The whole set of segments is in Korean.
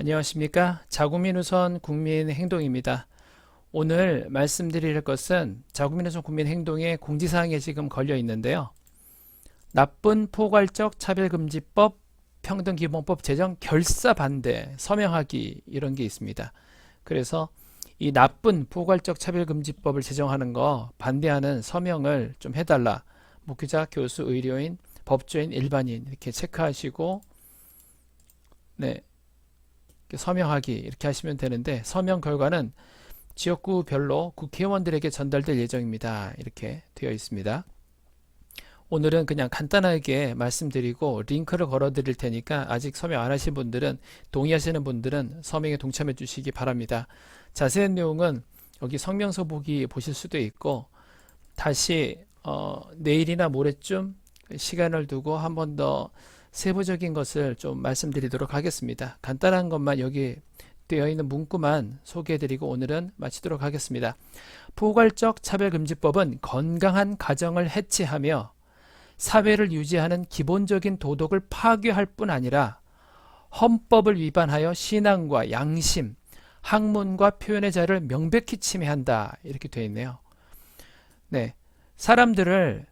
안녕하십니까. 자국민우선 국민행동입니다. 오늘 말씀드릴 것은 자국민우선 국민행동의 공지사항에 지금 걸려 있는데요. 나쁜 포괄적 차별금지법, 평등기본법 제정 결사 반대, 서명하기 이런 게 있습니다. 그래서 이 나쁜 포괄적 차별금지법을 제정하는 거 반대하는 서명을 좀 해달라. 목회자, 교수, 의료인, 법조인, 일반인 이렇게 체크하시고 네, 서명하기 이렇게 하시면 되는데 서명 결과는 지역구별로 국회의원들에게 전달될 예정입니다. 이렇게 되어 있습니다. 오늘은 그냥 간단하게 말씀드리고 링크를 걸어 드릴 테니까 아직 서명 안 하신 분들은 동의하시는 분들은 서명에 동참해 주시기 바랍니다. 자세한 내용은 여기 성명서 보기 보실 수도 있고 다시 어, 내일이나 모레쯤 시간을 두고 한 번 더 세부적인 것을 좀 말씀드리도록 하겠습니다. 간단한 것만 여기 되어 있는 문구만 소개해드리고 오늘은 마치도록 하겠습니다. 포괄적 차별금지법은 건강한 가정을 해치하며 사회를 유지하는 기본적인 도덕을 파괴할 뿐 아니라 헌법을 위반하여 신앙과 양심, 학문과 표현의 자유를 명백히 침해한다. 이렇게 되어 있네요. 네. 사람들을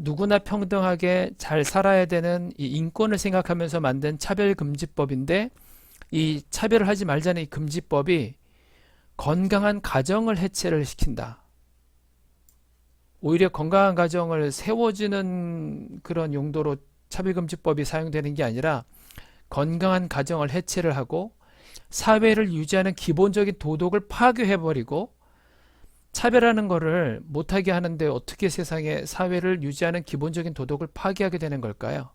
누구나 평등하게 잘 살아야 되는 이 인권을 생각하면서 만든 차별금지법인데 이 차별을 하지 말자는 이 금지법이 건강한 가정을 해체를 시킨다. 오히려 건강한 가정을 세워주는 그런 용도로 차별금지법이 사용되는 게 아니라 건강한 가정을 해체를 하고 사회를 유지하는 기본적인 도덕을 파괴해버리고 차별하는 거를 못하게 하는데 어떻게 세상에 사회를 유지하는 기본적인 도덕을 파괴하게 되는 걸까요?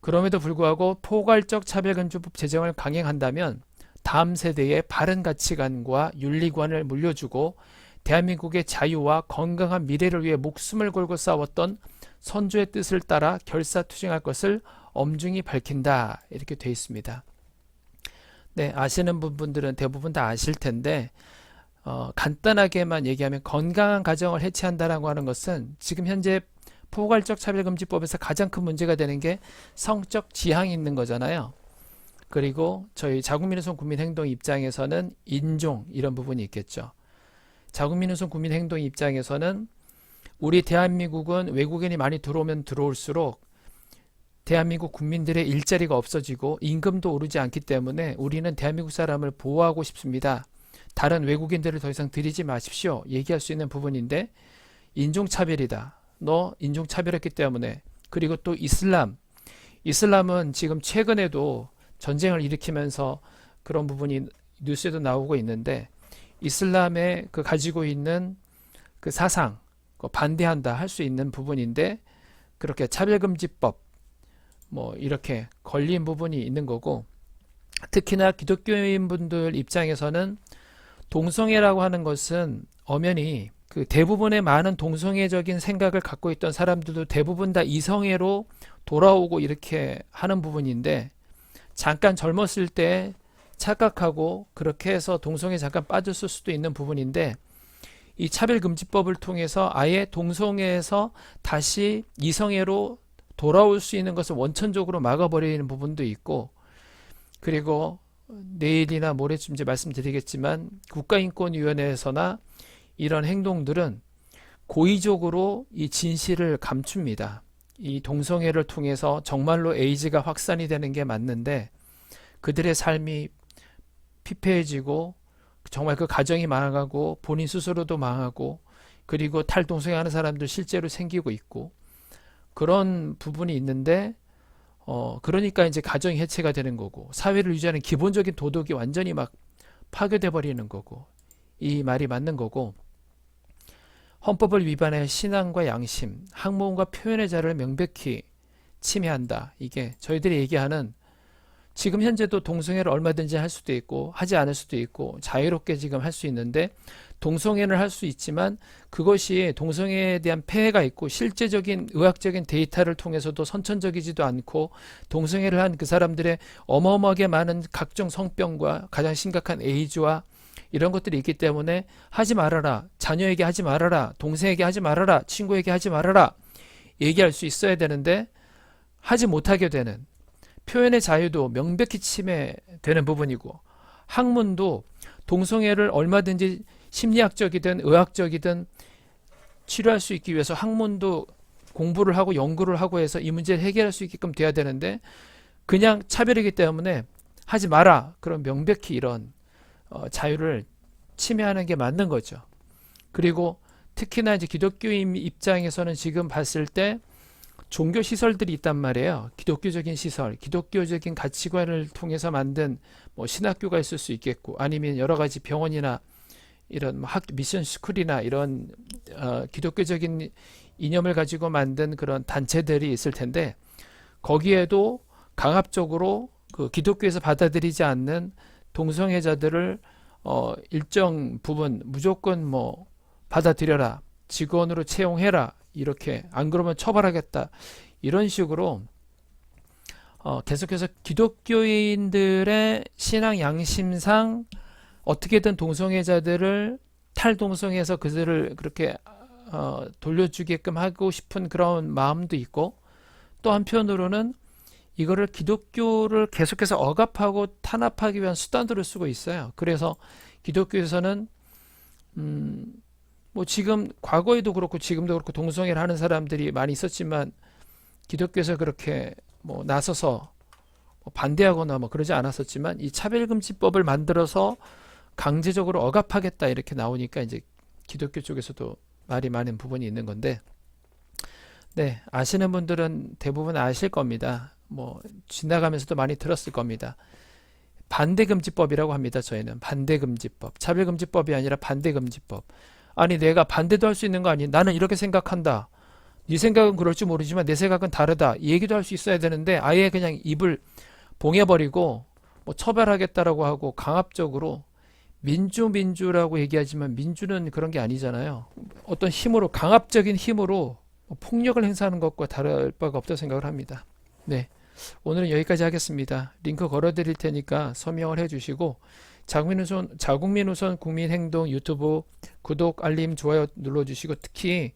그럼에도 불구하고 포괄적 차별금지법 제정을 강행한다면 다음 세대에 바른 가치관과 윤리관을 물려주고 대한민국의 자유와 건강한 미래를 위해 목숨을 걸고 싸웠던 선조의 뜻을 따라 결사투쟁할 것을 엄중히 밝힌다. 이렇게 되어 있습니다. 네, 아시는 분들은 대부분 다 아실 텐데 어, 간단하게만 얘기하면 건강한 가정을 해체한다라고 하는 것은 지금 현재 포괄적 차별금지법에서 가장 큰 문제가 되는 게 성적 지향이 있는 거잖아요. 그리고 저희 자국민우선 국민행동 입장에서는 인종 이런 부분이 있겠죠. 자국민우선 국민행동 입장에서는 우리 대한민국은 외국인이 많이 들어오면 들어올수록 대한민국 국민들의 일자리가 없어지고 임금도 오르지 않기 때문에 우리는 대한민국 사람을 보호하고 싶습니다. 다른 외국인들을 더 이상 들이지 마십시오. 얘기할 수 있는 부분인데 인종차별이다. 너 인종차별했기 때문에 그리고 또 이슬람 이슬람은 지금 최근에도 전쟁을 일으키면서 그런 부분이 뉴스에도 나오고 있는데 이슬람에 그 가지고 있는 그 사상 그 반대한다 할 수 있는 부분인데 그렇게 차별금지법 뭐 이렇게 걸린 부분이 있는 거고 특히나 기독교인 분들 입장에서는 동성애라고 하는 것은 엄연히 그 대부분의 많은 동성애적인 생각을 갖고 있던 사람들도 대부분 다 이성애로 돌아오고 이렇게 하는 부분인데 잠깐 젊었을 때 착각하고 그렇게 해서 동성애 잠깐 빠졌을 수도 있는 부분인데 이 차별금지법을 통해서 아예 동성애에서 다시 이성애로 돌아올 수 있는 것을 원천적으로 막아버리는 부분도 있고 그리고 내일이나 모레쯤 이제 말씀드리겠지만 국가인권위원회에서나 이런 행동들은 고의적으로 이 진실을 감춥니다. 이 동성애를 통해서 정말로 에이즈가 확산이 되는 게 맞는데 그들의 삶이 피폐해지고 정말 그 가정이 망하고 본인 스스로도 망하고 그리고 탈동성애 하는 사람들 실제로 생기고 있고 그런 부분이 있는데 어 그러니까 이제 가정이 해체가 되는 거고 사회를 유지하는 기본적인 도덕이 완전히 막 파괴돼 버리는 거고 이 말이 맞는 거고 헌법을 위반해 신앙과 양심, 학문과 표현의 자를 명백히 침해한다. 이게 저희들이 얘기하는 지금 현재도 동성애를 얼마든지 할 수도 있고 하지 않을 수도 있고 자유롭게 지금 할 수 있는데 동성애를 할 수 있지만 그것이 동성애에 대한 폐해가 있고 실제적인 의학적인 데이터를 통해서도 선천적이지도 않고 동성애를 한 그 사람들의 어마어마하게 많은 각종 성병과 가장 심각한 에이즈와 이런 것들이 있기 때문에 하지 말아라. 자녀에게 하지 말아라. 동생에게 하지 말아라. 친구에게 하지 말아라. 얘기할 수 있어야 되는데 하지 못하게 되는 표현의 자유도 명백히 침해되는 부분이고 학문도 동성애를 얼마든지 심리학적이든 의학적이든 치료할 수 있기 위해서 학문도 공부를 하고 연구를 하고 해서 이 문제를 해결할 수 있게끔 돼야 되는데 그냥 차별이기 때문에 하지 마라. 그런 명백히 이런 어, 자유를 침해하는 게 맞는 거죠. 그리고 특히나 이제 기독교인 입장에서는 지금 봤을 때 종교 시설들이 있단 말이에요. 기독교적인 시설, 기독교적인 가치관을 통해서 만든 뭐 신학교가 있을 수 있겠고, 아니면 여러 가지 병원이나 이런 뭐 학, 미션 스쿨이나 이런 어, 기독교적인 이념을 가지고 만든 그런 단체들이 있을 텐데 거기에도 강압적으로 그 기독교에서 받아들이지 않는 동성애자들을 어, 일정 부분 무조건 뭐 받아들여라 직원으로 채용해라 이렇게 안 그러면 처벌하겠다 이런 식으로 어, 계속해서 기독교인들의 신앙 양심상 어떻게든 동성애자들을 탈동성애에서 그들을 그렇게 어, 돌려주게끔 하고 싶은 그런 마음도 있고 또 한편으로는 이거를 기독교를 계속해서 억압하고 탄압하기 위한 수단으로 쓰고 있어요. 그래서 기독교에서는 음, 뭐 지금 과거에도 그렇고 지금도 그렇고 동성애를 하는 사람들이 많이 있었지만 기독교에서 그렇게 뭐 나서서 뭐 반대하거나 뭐 그러지 않았었지만 이 차별금지법을 만들어서 강제적으로 억압하겠다 이렇게 나오니까 이제 기독교 쪽에서도 말이 많은 부분이 있는 건데 네 아시는 분들은 대부분 아실 겁니다. 뭐 지나가면서도 많이 들었을 겁니다. 반대금지법이라고 합니다. 저희는 반대금지법, 차별금지법이 아니라 반대금지법. 아니 내가 반대도 할 수 있는 거 아니? 나는 이렇게 생각한다. 네 생각은 그럴지 모르지만 내 생각은 다르다. 이 얘기도 할 수 있어야 되는데 아예 그냥 입을 봉해버리고 뭐 처벌하겠다라고 하고 강압적으로 민주 민주라고 얘기하지만 민주는 그런 게 아니잖아요. 어떤 힘으로 강압적인 힘으로 폭력을 행사하는 것과 다를 바가 없다고 생각을 합니다. 네. 오늘은 여기까지 하겠습니다. 링크 걸어 드릴 테니까 서명을 해 주시고 자국민우선 자국민우선 국민행동 유튜브 구독 알림 좋아요 눌러 주시고 특히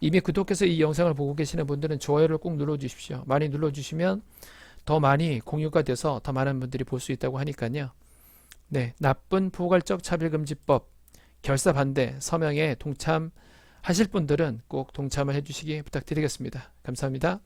이미 구독해서 이 영상을 보고 계시는 분들은 좋아요를 꼭 눌러 주십시오. 많이 눌러 주시면 더 많이 공유가 돼서 더 많은 분들이 볼 수 있다고 하니까요. 네, 나쁜 포괄적 차별금지법 결사 반대 서명에 동참하실 분들은 꼭 동참을 해주시기 부탁드리겠습니다. 감사합니다.